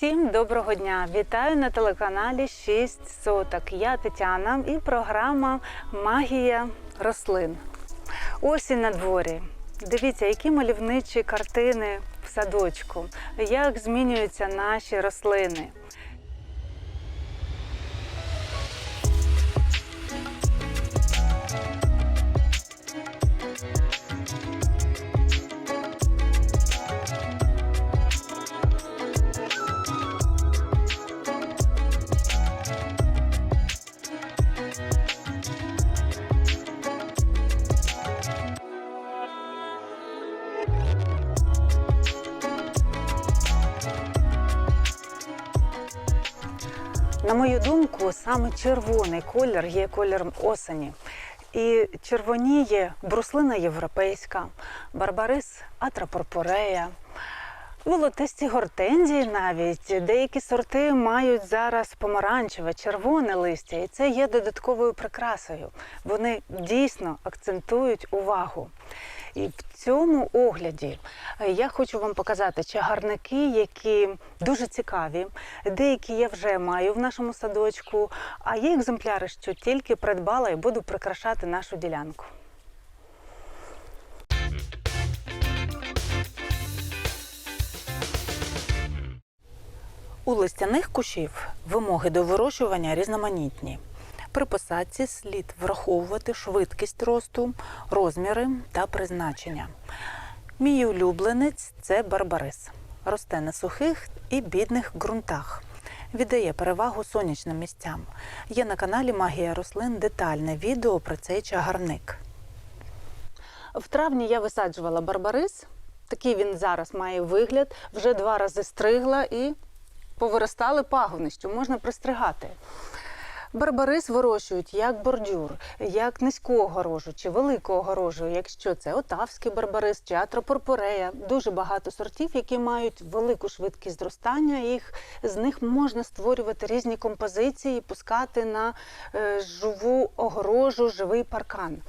Всім доброго дня! Вітаю на телеканалі 6 соток. Я Тетяна і програма Магія рослин. Осінь на дворі. Дивіться, які мальовничі картини в садочку, як змінюються наші рослини. На мою думку, саме червоний колір є кольором осені. І червоніє бруслина європейська, барбарис атрапорпорея, волотисті гортензії навіть. Деякі сорти мають зараз помаранчеве, червоне листя, і це є додатковою прикрасою. Вони дійсно акцентують увагу. І в цьому огляді е, я хочу вам показати чагарники, які дуже цікаві. Деякі я вже маю в нашому садочку, а є екземпляри, що тільки придбала і буду прикрашати нашу ділянку. У листяних кущів вимоги до вирощування різноманітні. При посадці слід враховувати швидкість росту, розміри та призначення. Мій улюбленець це барбарис. Росте на сухих і бідних ґрунтах. Віддає перевагу сонячним місцям. Є на каналі Магія рослин детальне відео про цей чагарник. В травні я висаджувала барбарис. Такий він зараз має вигляд. Вже два рази стригла і повиростали пагони, що можна пристригати. Барбарис вирощують як бордюр, як низьку огорожу чи велику огорожу, якщо це отавський барбарис чи атропорпорея. Дуже багато сортів, які мають велику швидкість зростання. Їх з них можна створювати різні композиції, пускати на е, живу огорожу, живий паркан.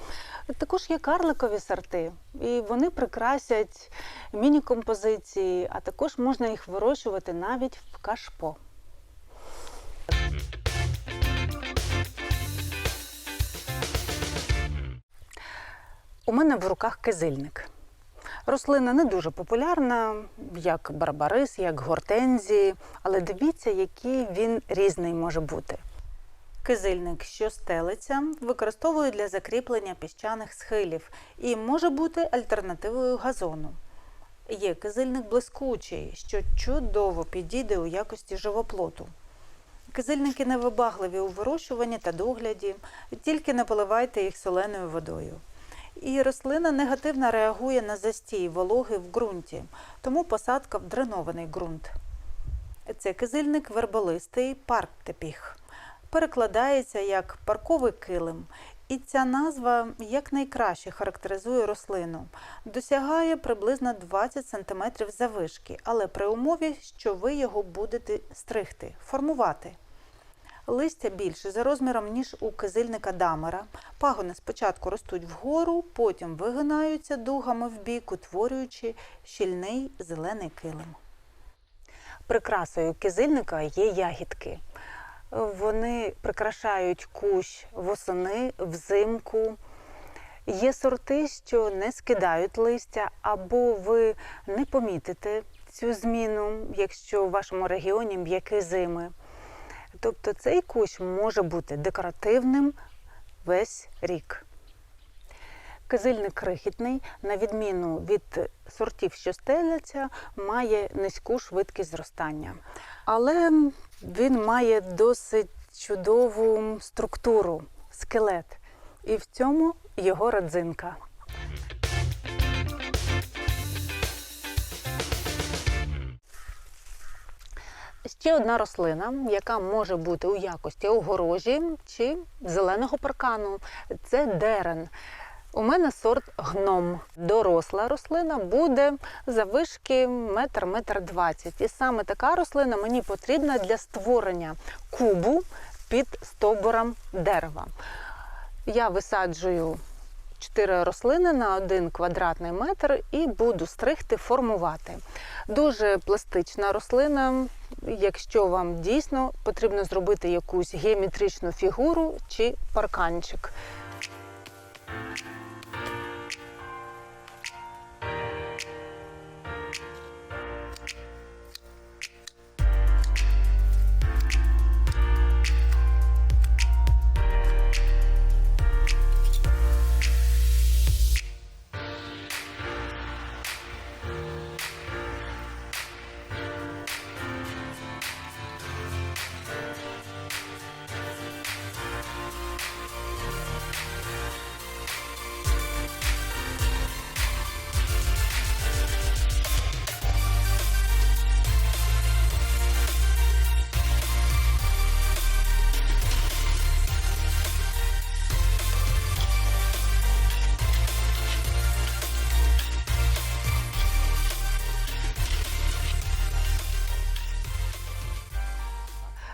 Також є карликові сорти, і вони прикрасять міні-композиції, а також можна їх вирощувати навіть в кашпо. У мене в руках кизильник. Рослина не дуже популярна, як барбарис, як гортензії, але дивіться, який він різний може бути. Кизильник, що стелиться, використовують для закріплення піщаних схилів і може бути альтернативою газону. Є кизильник блискучий, що чудово підійде у якості живоплоту. Кизильники невибагливі у вирощуванні та догляді, тільки не поливайте їх соленою водою. І рослина негативно реагує на застій вологи в ґрунті, тому посадка в дренований ґрунт. Це кизильник верболистий парктепіх. Перекладається як парковий килим, і ця назва якнайкраще характеризує рослину. Досягає приблизно 20 см завишки, але при умові, що ви його будете стригти, формувати. Листя більше за розміром, ніж у кизильника дамера. Пагони спочатку ростуть вгору, потім вигинаються дугами в бік, утворюючи щільний зелений килим. Прикрасою кизильника є ягідки. Вони прикрашають кущ восени, взимку. Є сорти, що не скидають листя, або ви не помітите цю зміну, якщо в вашому регіоні м'які зими. Тобто цей кущ може бути декоративним весь рік. Кизильник крихітний, на відміну від сортів, що стеляться, має низьку швидкість зростання. Але він має досить чудову структуру, скелет. І в цьому його родзинка. Ще одна рослина, яка може бути у якості огорожі чи зеленого паркану, це дерен. У мене сорт гном. Доросла рослина буде завишки метр метр двадцять. І саме така рослина мені потрібна для створення кубу під стовбуром дерева. Я висаджую чотири рослини на один квадратний метр і буду стригти, формувати. Дуже пластична рослина. Якщо вам дійсно потрібно зробити якусь геометричну фігуру чи парканчик.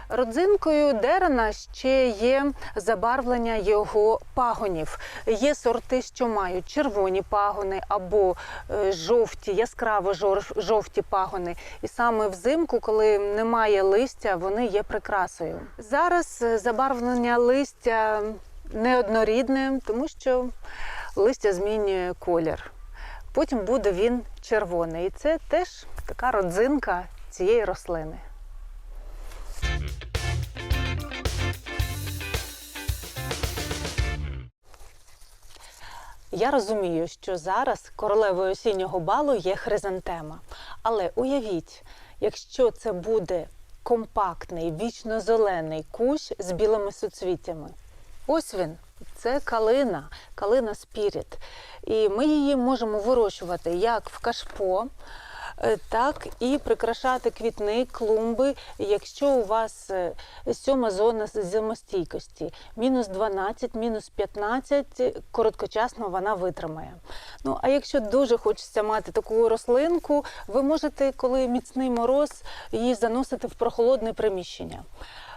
Родзинкою дерена ще є забарвлення його пагонів. Є сорти, що мають червоні пагони або е, жовті, яскраво жовті пагони. І саме взимку, коли немає листя, вони є прикрасою. Зараз е, забарвлення листя неоднорідне, тому що листя змінює колір. Потім буде він червоний. І це теж така родзинка цієї рослини. Я розумію, що зараз королевою осіннього балу є хризантема. Але уявіть, якщо це буде компактний, вічно-зелений кущ з білими суцвіттями. Ось він. Це калина, калина спіріт. І ми її можемо вирощувати як в кашпо, так і прикрашати квітник, клумби, якщо у вас е, сьома зона зимостійкості. Мінус 12, мінус 15, е, короткочасно вона витримає. Ну, а якщо дуже хочеться мати таку рослинку, ви можете, коли міцний мороз, її заносити в прохолодне приміщення.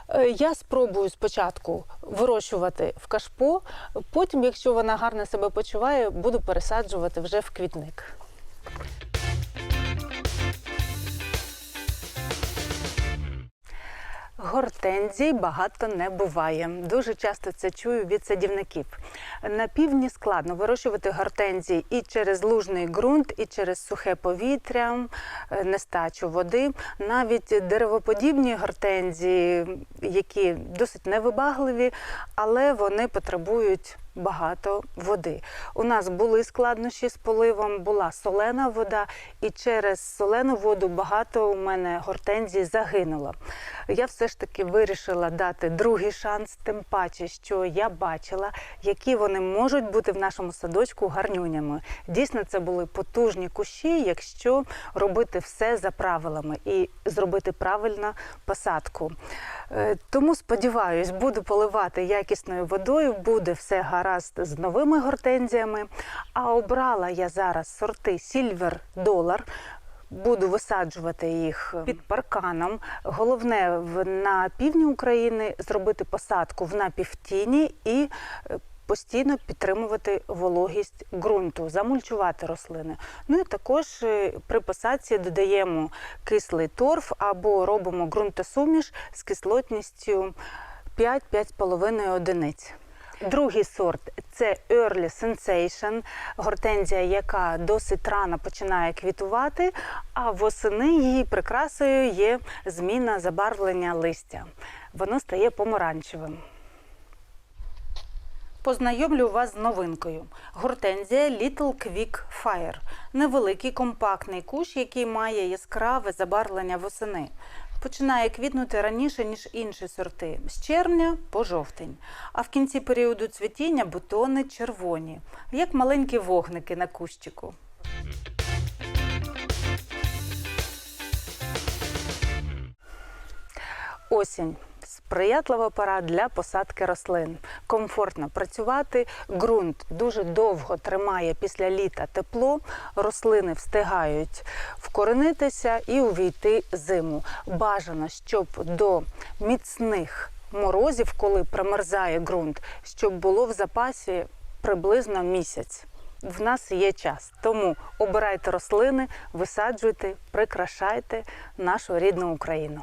Е, Я спробую спочатку вирощувати в кашпо, потім, якщо вона гарно себе почуває, буду пересаджувати вже в квітник. Гортензій багато не буває. Дуже часто це чую від садівників. На півдні складно вирощувати гортензії і через лужний ґрунт, і через сухе повітря, е, нестачу води. Навіть деревоподібні гортензії, які досить невибагливі, але вони потребують багато води. У нас були складнощі з поливом, була солена вода, і через солену воду багато у мене гортензій загинуло. Я все ж таки вирішила дати другий шанс, тим паче, що я бачила, які вони можуть бути в нашому садочку гарнюнями. Дійсно, це були потужні кущі, якщо робити все за правилами і зробити правильну посадку. Е, Тому сподіваюсь, буду поливати якісною водою, буде все гаразд з новими гортензіями. А обрала я зараз сорти Сільвер Долар. Буду висаджувати їх під парканом. Головне на півдні України зробити посадку в напівтіні і е, постійно підтримувати вологість ґрунту, замульчувати рослини. Ну і також е, при посадці додаємо кислий торф або робимо ґрунтосуміш з кислотністю 5-5,5 одиниць. Другий сорт це Early Sensation, гортензія, яка досить рано починає квітувати, а восени її прикрасою є зміна забарвлення листя. Воно стає помаранчевим. Познайомлю вас з новинкою. Гортензія Little Quick Fire. Невеликий компактний кущ, який має яскраве забарвлення восени. Починає квітнути раніше, ніж інші сорти, з червня по жовтень. А в кінці періоду цвітіння бутони червоні, як маленькі вогники на кущику. Осінь. Сприятлива пора для посадки рослин. Комфортно працювати, ґрунт дуже довго тримає після літа тепло, рослини встигають вкоренитися і увійти зиму. Бажано, щоб до міцних морозів, коли промерзає ґрунт, щоб було в запасі приблизно місяць. В нас є час, тому обирайте рослини, висаджуйте, прикрашайте нашу рідну Україну.